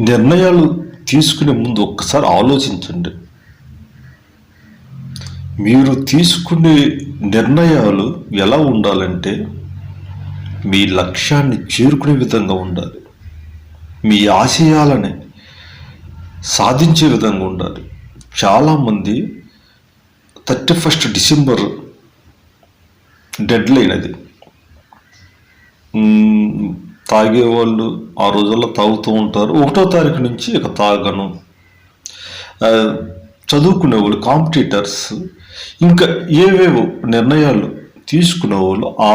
నిర్ణయాలు తీసుకునే ముందు ఒక్కసారి ఆలోచించండి. మీరు తీసుకునే నిర్ణయాలు ఎలా ఉండాలంటే మీ లక్ష్యాన్ని చేరుకునే విధంగా ఉండాలి. మీ ఆశయాలని సాధించే విధంగా ఉండాలి. చాలామంది thirty first December deadline అది తాగేవాళ్ళు ఆ రోజుల్లో తాగుతూ ఉంటారు. ఒకటో తారీఖు నుంచి ఇక తాగను. చదువుకునేవాళ్ళు చదువుకునే వాళ్ళు కాంపిటీటర్స్ ఇంకా ఏవేవో నిర్ణయాలు తీసుకునే వాళ్ళు ఆ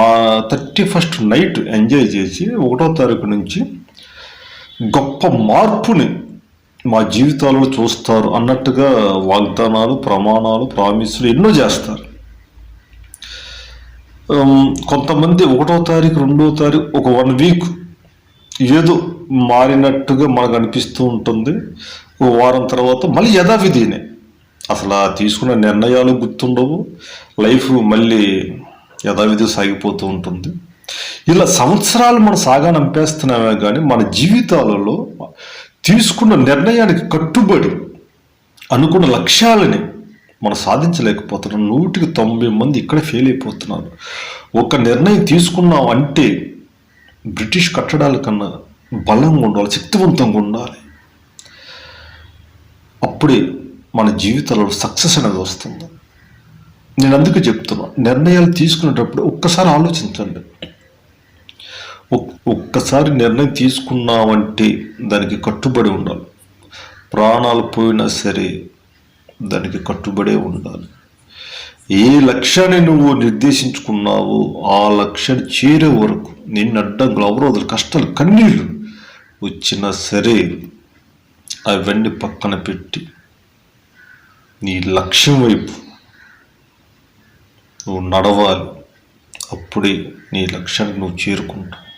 థర్టీ ఫస్ట్ నైట్ ఎంజాయ్ చేసి ఒకటో తారీఖు నుంచి గొప్ప మార్పుని మా జీవితాలలో చూస్తారు అన్నట్టుగా వాగ్దానాలు ప్రమాణాలు ప్రామిసులు ఎన్నో చేస్తారు. కొంతమంది ఒకటో తారీఖు రెండో తారీఖు ఒక వన్ వీక్ ఏదో మారినట్టుగా మనకు అనిపిస్తూ ఉంటుంది. ఓ వారం తర్వాత మళ్ళీ యథావిధినే అసలు ఆ తీసుకున్న నిర్ణయాలు గుర్తుండవు. లైఫ్ మళ్ళీ యథావిధి సాగిపోతూ ఉంటుంది. ఇలా సంవత్సరాలు మనం సాగానంపేస్తున్నామే కానీ మన జీవితాలలో తీసుకున్న నిర్ణయానికి కట్టుబడి అనుకున్న లక్ష్యాలని మనం సాధించలేకపోతున్నాం. నూటికి తొంభై మంది ఇక్కడ ఫెయిల్ అయిపోతున్నారు. ఒక నిర్ణయం తీసుకున్నాం అంటే బ్రిటిష్ కట్టడాల కన్నా బలంగా ఉండాలి శక్తివంతంగా ఉండాలి. అప్పుడే మన జీవితంలో సక్సెస్ అనేది వస్తుంది. నేను అందుకే చెప్తున్నా నిర్ణయాలు తీసుకునేటప్పుడు ఒక్కసారి ఆలోచించండి. ఒక్కసారి నిర్ణయం తీసుకున్నామంటే దానికి కట్టుబడి ఉండాలి. ప్రాణాలు పోయినా సరే దానికి కట్టుబడే ఉండాలి. ఏ లక్ష్యాన్ని నువ్వు నిర్దేశించుకున్నావో ఆ లక్ష్యాన్ని చేరే వరకు నిన్ను అడ్డంకులు అవరోధులు కష్టాలు కన్నీళ్ళు వచ్చినా సరే అవన్నీ పక్కన పెట్టి నీ లక్ష్యం వైపు నువ్వు నడవాలి. అప్పుడే నీ లక్ష్యానికి నువ్వు చేరుకుంటావు.